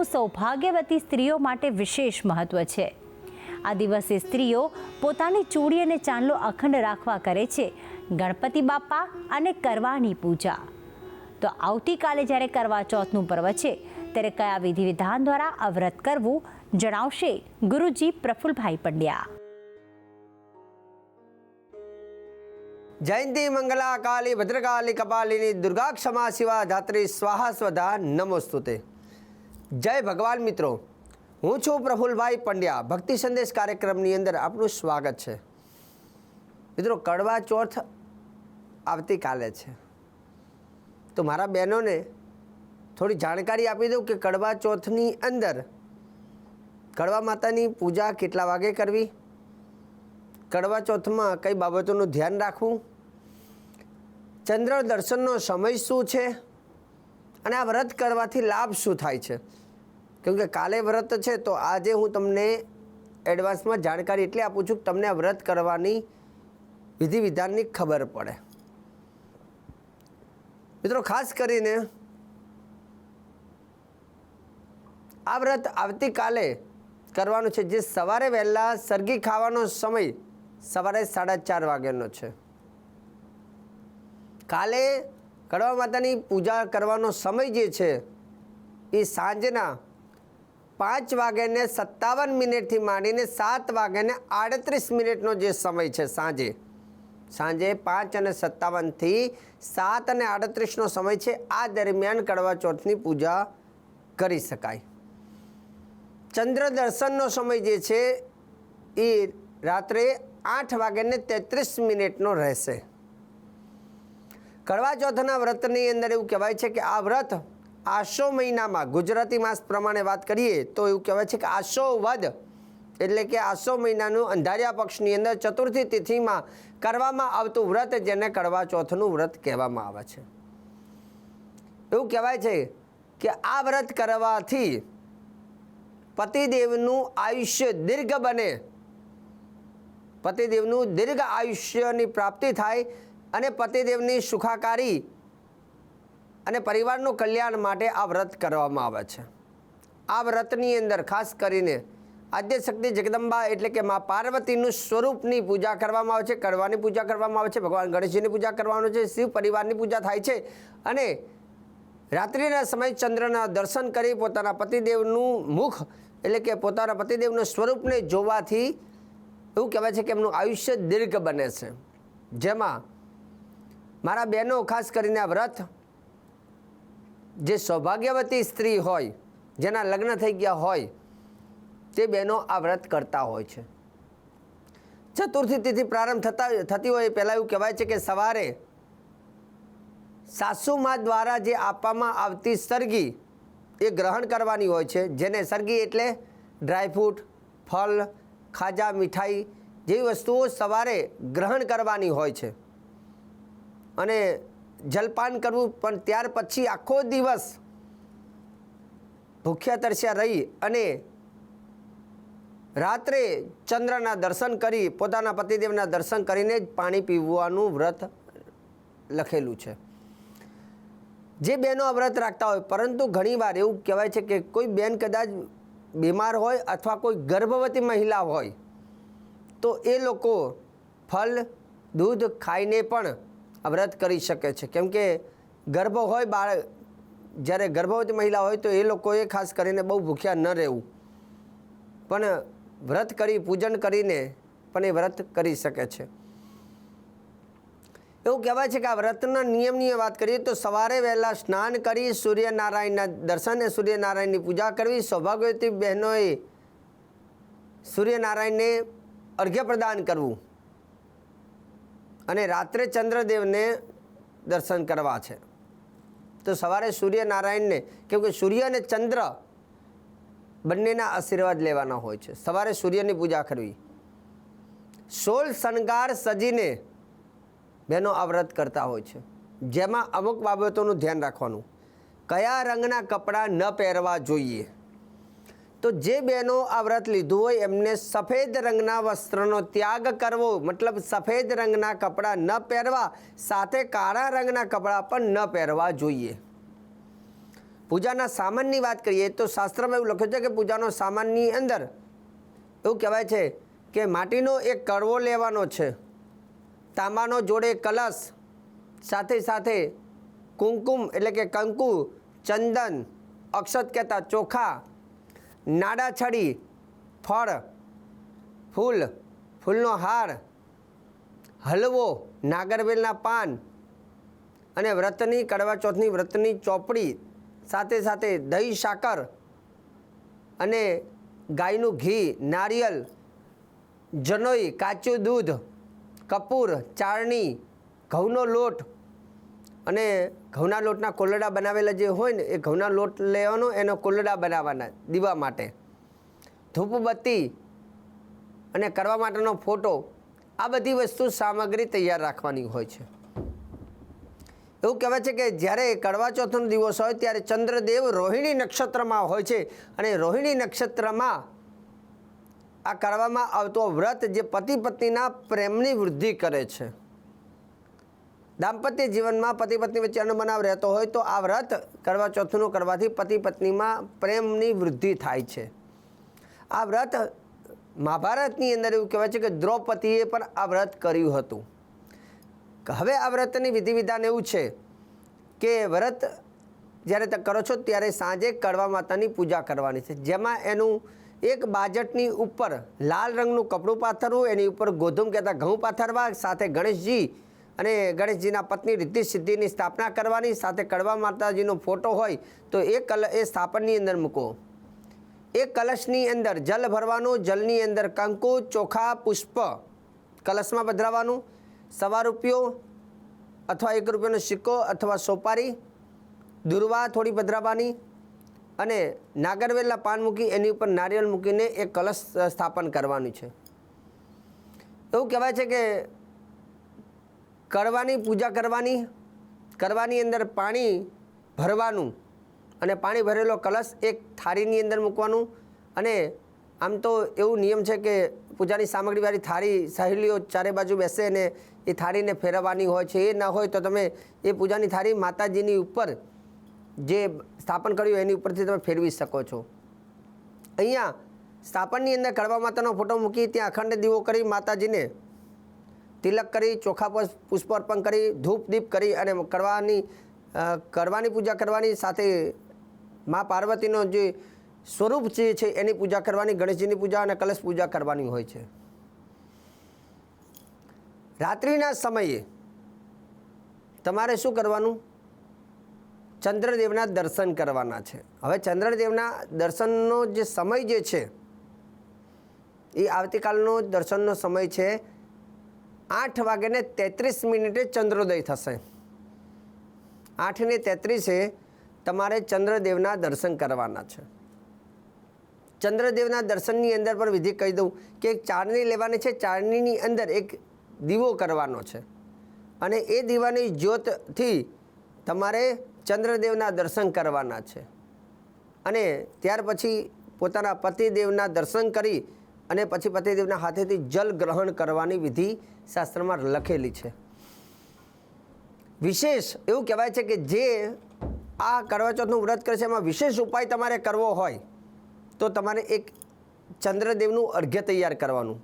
વ્રતનું સૌભાગ્યવતી સ્ત્રીઓ માટે વિશેષ મહત્વ છે. આ દિવસે સ્ત્રીઓ પોતાની ચૂડી અને ચાંદલો અખંડ રાખવા કરે છે. ગણપતિ બાપા અને કરવાની પૂજા. તો આવતીકાલે જ્યારે કરવા ચોથનું પર્વ છે, ત્યારે કયા વિધિ વિધાન દ્વારા આ કરવું જણાવશે ગુરુજી પ્રફુલભાઈ પંડ્યા. જયંતી મંગલા કાલી ભદ્રકાલી, કપાલિની દુર્ગા ક્ષમા શિવા, ધાત્રી, સ્વાહા સ્વધા, નમોસ્તુતે. જય ભગવાન મિત્રો. હું છું પ્રફુલભાઈ પંડ્યા. ભક્તિ સંદેશ કાર્યક્રમની અંદર આપનું સ્વાગત છે. મિત્રો, કડવા ચોથ આવતીકાલે છે. તો મારા બહેનોને થોડી જાણકારી આપી દઉં કે કડવા ચોથની અંદર કડવા માતાની પૂજા કેટલા વાગે કરવી? કડવા ચોથમાં કઈ બાબતોનું ધ્યાન રાખવું? ચંદ્ર દર્શનનો સમય શું છે? અને આ વ્રત કરવાથી લાભ શું થાય છે? કેમ કે કાલે વ્રત છે, તો આજે હું તમને એડવાન્સમાં જાણકારી એટલે આપું છું કે તમને આ વ્રત કરવાની વિધિ વિધાનની ખબર પડે. મિત્રો, ખાસ કરીને આ વ્રત આવતીકાલે કરવાનું છે, જે સવારે વહેલા સરગી ખાવાનો સમય સવારે સાડા ચાર વાગ્યાનો છે. કાલે કડવા માતાની પૂજા કરવાનો સમય જે છે, એ સાંજના પાંચ વાગ્યાને સત્તાવન મિનિટથી માંડીને સાત વાગ્યાને આડત્રીસ મિનિટનો જે સમય છે સાંજે. સાંજે પાંચ અને સત્તાવનથી સાત અને આડત્રીસનો સમય છે. આ દરમિયાન કડવા ચોથની પૂજા કરી શકાય. ચંદ્ર દર્શનનો સમય જે છે એ રાત્રે આઠ વાગ્યાને તેત્રીસ મિનિટનો રહેશે. કડવા ચોથના વ્રતની અંદર એવું કહેવાય છે કે આ વ્રત આશો મહિનામાં, ગુજરાતી માસ પ્રમાણે વાત કરીએ તો એવું કહેવાય છે કે આશો વદ એટલે કે આસો મહિનાનું અંધારિયા પક્ષની અંદર ચતુર્થી તિથિમાં કરવામાં આવતું વ્રત જેને કડવા ચોથનું વ્રત કહેવામાં આવે છે. એવું કહેવાય છે કે આ વ્રત કરવાથી પતિદેવનું આયુષ્ય દીર્ઘ બને. પતિદેવનું દીર્ઘ આયુષ્યની પ્રાપ્તિ થાય અને પતિદેવની સુખાકારી અને પરિવારનું કલ્યાણ માટે આ વ્રત કરવામાં આવે છે. આ વ્રતની અંદર ખાસ કરીને આદ્ય શક્તિ જગદંબા એટલે કે મા પાર્વતીનું સ્વરૂપની પૂજા કરવામાં આવે છે, કડવાની પૂજા કરવામાં આવે છે, ભગવાન ગણેશજીની પૂજા કરવાનું છે, શિવ પરિવારની પૂજા થાય છે અને રાત્રિના સમય ચંદ્રના દર્શન કરી પોતાના પતિદેવનું મુખ એટલે કે પોતાના પતિદેવના સ્વરૂપને જોવાથી એવું કહેવાય છે કે એમનું આયુષ્ય દીર્ઘ બને છે. જેમાં મારા બહેનો ખાસ કરીને આ વ્રત જે સૌભાગ્યવતી સ્ત્રી હોય, જેના લગ્ન થઈ ગયા હોય, તે બહેનો આ વ્રત કરતા હોય છે. ચતુર્થી તિથિ પ્રારંભ થતા, થતી હોય પહેલાં એવું કહેવાય છે કે સવારે સાસુમા દ્વારા જે આપવામાં આવતી સરગી એ ગ્રહણ કરવાની હોય છે, જેને સરગી એટલે ડ્રાયફ્રૂટ ફળ, ખાજા, મીઠાઈ જેવી વસ્તુઓ સવારે ગ્રહણ કરવાની હોય છે. અને જલપાન કરવું, પણ ત્યાર પછી આખો દિવસ ભૂખ્યા તરસ્યા રહી અને રાત્રે ચંદ્રના દર્શન કરી, પોતાના પતિદેવના દર્શન કરીને જ પાણી પીવાનું વ્રત લખેલું છે. જે બહેનો આ વ્રત રાખતા હોય, પરંતુ ઘણીવાર એવું કહેવાય છે કે કોઈ બેન કદાચ બીમાર હોય અથવા કોઈ ગર્ભવતી મહિલા હોય, તો એ લોકો ફલ, દૂધ ખાઈને પણ વ્રત કરી શકે છે. કેમ કે ગર્ભ હોય બાળ જ્યારે ગર્ભવતી મહિલા હોય તો એ લોકોએ ખાસ કરીને બહુ ભૂખ્યા ન રહેવું. પણ વ્રત કરી, પૂજન કરીને પણ એ વ્રત કરી શકે છે. એવું કહેવાય છે કે આ વ્રતના નિયમની વાત કરીએ તો સવારે વહેલા સ્નાન કરી, સૂર્યનારાયણના દર્શન સૂર્યનારાયણની પૂજા કરવી. સૌભાગ્યવતી બહેનોએ સૂર્યનારાયણને અર્ઘ્ય પ્રદાન કરવું. અને રાત્રે ચંદ્રદેવને દર્શન કરવા છે. તો સવારે સૂર્યનારાયણને કેમ કે સૂર્ય અને ચંદ્ર બંનેના આશીર્વાદ લેવાના હોય છે. સવારે સૂર્યની પૂજા કરવી. સોળ શણગાર સજીને બહેનો આ વ્રત કરતા હોય છે. જેમાં અમુક બાબતોનું ધ્યાન રાખવાનું. કયા રંગના કપડાં ન પહેરવા જોઈએ? તો જે બહેનો આ વ્રત લીધું હોય એમને સફેદ રંગના વસ્ત્રનો ત્યાગ કરવો, મતલબ સફેદ રંગના કપડાં ન પહેરવા, સાથે કાળા રંગના કપડાં પણ ન પહેરવા જોઈએ. પૂજાના સામાનની વાત કરીએ તો શાસ્ત્રમાં એવું લખ્યું છે કે પૂજાનો સામાનની અંદર એવું કહેવાય છે કે માટીનો એક કડવો લેવાનો છે, તાંબાનો જોડે કલશ, સાથે સાથે કુમકુમ એટલે કે કંકુ, ચંદન, અક્ષત કહેતા ચોખા નાડા છડી ફળ, ફૂલ, ફૂલનો હાર, હલવો, નાગરવેલના પાન અને વ્રતની કડવા ચોથની વ્રતની ચોપડી, સાથે સાથે દહીં સાકર અને ગાયનું ઘી, નારિયેલ, જનોઈ, કાચું દૂધ, કપૂર ચારણી ઘઉંનો લોટ અને ઘઉંના લોટના કોલડા બનાવેલા જે હોય ને, એ ઘઉંના લોટ લેવાનો, એનો કોલડા બનાવવાના દીવા માટે. ધૂપબત્તી અને કરવા માટેનો ફોટો, આ બધી વસ્તુ સામગ્રી તૈયાર રાખવાની હોય છે. એવું કહેવાય છે કે જ્યારે કડવા ચોથનો દિવસ હોય, ત્યારે ચંદ્રદેવ રોહિણી નક્ષત્રમાં હોય છે. અને રોહિણી નક્ષત્રમાં આ કરવામાં આવતો વ્રત જે પતિ પત્નીના પ્રેમની વૃદ્ધિ કરે છે. દાંપત્ય જીવનમાં પતિ પત્ની વચ્ચે અનુમનાવ રહેતો હોય તો આ વ્રત કરવા ચોથનું કરવાથી પતિ પત્નીમાં પ્રેમની વૃદ્ધિ થાય છે. આ વ્રત મહાભારતની અંદર એવું કહેવાય છે કે દ્રૌપદીએ પણ આ વ્રત કર્યું હતું. હવે આ વ્રતની વિધિ વિધાન એવું છે કે વ્રત જ્યારે તમે કરો છો ત્યારે સાંજે કડવા માતાની પૂજા કરવાની છે. જેમાં એનું એક બાજટની ઉપર લાલ રંગનું કપડું પાથરવું, એની ઉપર ગોધુમ કહેતા ઘઉં પાથરવા, સાથે ગણેશજી અને ગણેશજીના પત્ની રિદ્ધિ સિદ્ધિની સ્થાપના કરવાની સાથે કડવા માતાજીનો ફોટો હોય તો એ કલ એ સ્થાપનની અંદર મૂકો. એ કલશની અંદર જલ ભરવાનું, જલની અંદર કંકુ, ચોખા, પુષ્પ કલશમાં પધરાવવાનું સવા રૂપિયો અથવા એક રૂપિયાનો સિક્કો અથવા સોપારી, દુર્વા થોડી પધરાવવાની અને નાગરવેલના પાન મૂકી એની ઉપર નારિયેળ મૂકીને એ કલશ સ્થાપન કરવાનું છે. એવું કહેવાય છે કે કડવાની પૂજા કરવાની કરવાની અંદર પાણી ભરવાનું અને પાણી ભરેલો કલશ એક થાળીની અંદર મૂકવાનું અને આમ તો એવું નિયમ છે કે પૂજાની સામગ્રીવાળી થાળી સહેલીઓ ચારે બાજુ બેસે અને એ થાળીને ફેરવવાની હોય છે. એ ના હોય તો તમે એ પૂજાની થાળી માતાજીની ઉપર જે સ્થાપન કર્યું એની ઉપરથી તમે ફેરવી શકો છો. અહીંયા સ્થાપનની અંદર કડવા માતાનો ફોટો મૂકી ત્યાં અખંડ દીવો કરી માતાજીને તિલક કરી, ચોખા પર પુષ્પ અર્પણ કરી, ધૂપ દીપ કરી અને કરવાની કરવાની પૂજા કરવાની, સાથે મા પાર્વતીનો જે સ્વરૂપ જે છે એની પૂજા કરવાની, ગણેશજીની પૂજા અને કલશ પૂજા કરવાની હોય છે. રાત્રિના સમયે તમારે શું કરવાનું? ચંદ્રદેવના દર્શન કરવાના છે. હવે ચંદ્રદેવના દર્શનનો જે સમય જે છે, એ આવતીકાલનો દર્શનનો સમય છે આઠ વાગ્યાને તેત્રીસ મિનિટે ચંદ્રોદય થશે. આઠને તેત્રીસે તમારે ચંદ્રદેવના દર્શન કરવાના છે. ચંદ્રદેવના દર્શનની અંદર પણ વિધિ કહી દઉં કે એક ચારણી લેવાની છે ચારણીની અંદર એક દીવો કરવાનો છે. અને એ દીવાની જ્યોતથી તમારે ચંદ્રદેવના દર્શન કરવાના છે. અને ત્યાર પછી પોતાના પતિદેવના દર્શન કરી અને પછી પતિદેવના હાથેથી જલ ગ્રહણ કરવાની વિધિ શાસ્ત્રમાં લખેલી છે. વિશેષ એવું કહેવાય છે કે જે આ કરવા ચોથનું વ્રત કરે છે એમાં વિશેષ ઉપાય તમારે કરવો હોય, તો તમારે એક ચંદ્રદેવનું અર્ઘ્ય તૈયાર કરવાનું.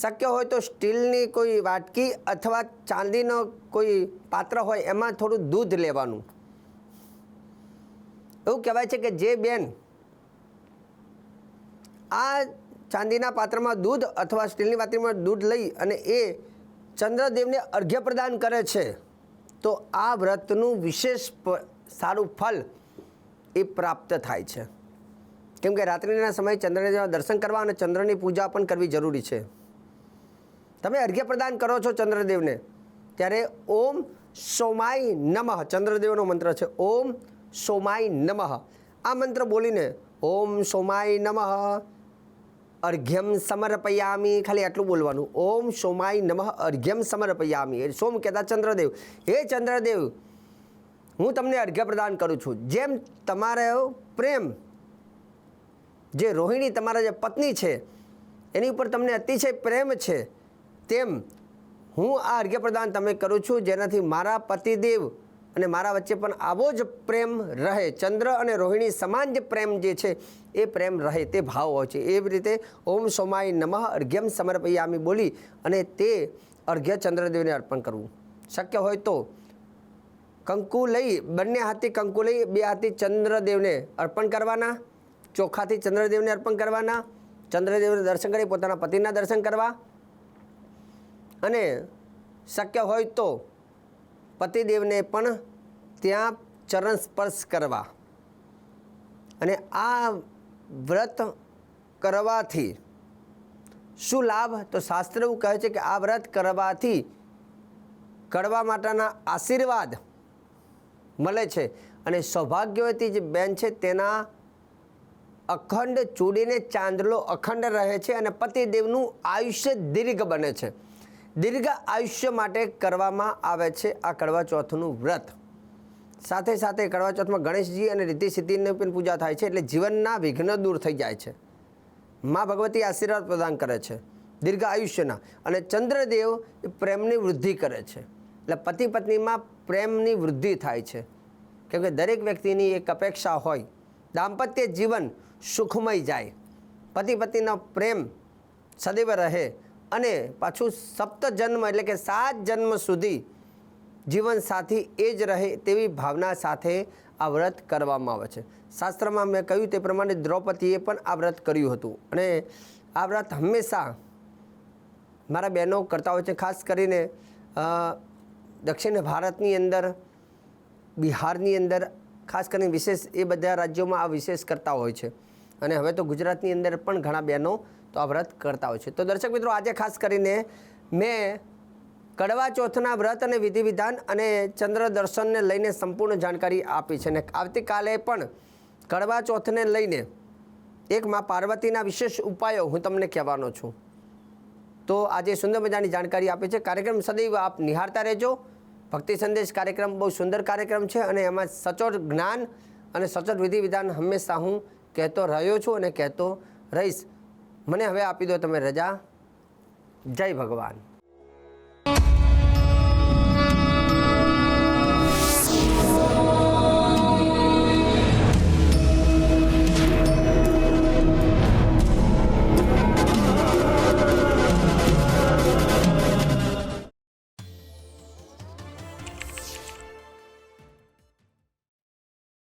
શક્ય હોય તો સ્ટીલની કોઈ વાટકી અથવા ચાંદીનો કોઈ પાત્ર હોય, એમાં થોડું દૂધ લેવાનું. એવું કહેવાય છે કે જે બેન આ ચાંદીના પાત્રમાં દૂધ અથવા સ્ટીલની પાત્રમાં દૂધ લઈ અને એ ચંદ્રદેવને અર્ઘ્ય પ્રદાન કરે છે. તો આ વ્રતનું વિશેષ સારું ફલ એ પ્રાપ્ત થાય છે. કેમ કે રાત્રિના સમયે ચંદ્રદેવના દર્શન કરવા અને ચંદ્રની પૂજા પણ કરવી જરૂરી છે. તમે અર્ઘ્ય પ્રદાન કરો છો ચંદ્રદેવને, ત્યારે ઓમ સોમાય નમઃ, ચંદ્રદેવનો મંત્ર છે, ઓમ સોમાય નમઃ. આ મંત્ર બોલીને ઓમ સોમાય નમઃ. અર્ઘ્યમ સમર્પયામી ખાલી આટલું બોલવાનું ઓમ સોમાય નમઃ અર્ઘ્યમ સમર્પયામી સોમ કહેતા ચંદ્રદેવ હે ચંદ્રદેવ હું તમને અર્ઘ્ય પ્રદાન કરું છું જેમ તમારો પ્રેમ જે રોહિણી તમારા જે પત્ની છે એની ઉપર તમને અતિશય પ્રેમ છે તેમ હું આ અર્ઘ્ય પ્રદાન તમે કરું છું જેનાથી મારા પતિદેવ અને મારા વચ્ચે પણ આવો જ પ્રેમ રહે. ચંદ્ર અને રોહિણી સમાન જે પ્રેમ જે છે, એ પ્રેમ રહે તે ભાવ હોય છે. એવી રીતે ઓમ સોમાય નમઃ અર્ઘ્યમ સમર્પયામી બોલી અને તે અર્ઘ્ય ચંદ્રદેવને અર્પણ કરવું. શક્ય હોય તો કંકુ લઈ, બંને હાથે કંકુ લઈ, બે હાથે ચંદ્રદેવને અર્પણ કરવાના, ચોખાથી ચંદ્રદેવને અર્પણ કરવાના, ચંદ્રદેવને દર્શન કરી પોતાના પતિના દર્શન કરવા અને શક્ય હોય તો પતિદેવને પણ ત્યાં ચરણ સ્પર્શ કરવા. અને આ વ્રત કરવાથી શું લાભ? તો શાસ્ત્ર એવું કહે છે કે આ વ્રત કરવાથી કરવા માટેના આશીર્વાદ મળે છે. અને સૌભાગ્યવતી જે બેન છે તેના અખંડ ચૂડીને ચાંદલો અખંડ રહે છે અને પતિદેવનું આયુષ્ય દીર્ઘ બને છે. દીર્ઘ આયુષ્ય માટે કરવામાં આવે છે આ કડવા ચોથનું વ્રત. સાથે સાથે કડવા ચોથમાં ગણેશજી અને રીતિ સિદ્ધિની પણ પૂજા થાય છે એટલે જીવનના વિઘ્ન દૂર થઈ જાય છે. મા ભગવતી આશીર્વાદ પ્રદાન કરે છે, દીર્ઘ આયુષ્યના અને ચંદ્રદેવ એ પ્રેમની વૃદ્ધિ કરે છે. એટલે પતિ પત્નીમાં પ્રેમની વૃદ્ધિ થાય છે. કેમ કે દરેક વ્યક્તિની એક અપેક્ષા હોય, દાંપત્ય જીવન સુખમય જાય. પતિ પત્નીનો પ્રેમ સદૈવ રહે અને પાછું સપ્ત જન્મ એટલે કે સાત જન્મ સુધી જીવન સાથી એ જ રહે તેવી ભાવના સાથે આ વ્રત કરવામાં આવે છે. શાસ્ત્રમાં મેં કહ્યું તે પ્રમાણે દ્રૌપદીએ પણ આ વ્રત કર્યું હતું. અને આ વ્રત હંમેશા મારા બહેનો કરતા હોય છે, ખાસ કરીને દક્ષિણ ભારતની અંદર, બિહારની અંદર, ખાસ કરીને વિશેષ એ બધા રાજ્યોમાં આ વિશેષ કરતા હોય છે. અને હવે તો ગુજરાતની અંદર પણ ઘણા બહેનો તો આ વ્રત કરતા હોય છે. તો દર્શક મિત્રો, આજે ખાસ કરીને મેં કડવા ચોથના વ્રત અને વિધિ વિધાન અને ચંદ્ર દર્શનને લઈને સંપૂર્ણ જાણકારી આપી છે. અને આવતીકાલે પણ કડવા ચોથને લઈને એક માં પાર્વતીના વિશેષ ઉપાયો હું તમને કહેવાનો છું. તો આજે સુંદર મજાની જાણકારી આપી છે. કાર્યક્રમ સદૈવ આપ નિહાળતા રહેજો. ભક્તિ સંદેશ કાર્યક્રમ બહુ સુંદર કાર્યક્રમ છે અને એમાં સચોટ જ્ઞાન અને સચોટ વિધિ વિધાન હંમેશા હું કહેતો રહ્યો છું અને કહેતો રહીશ. મને હવે આપી દો તમે રજા. જય ભગવાન.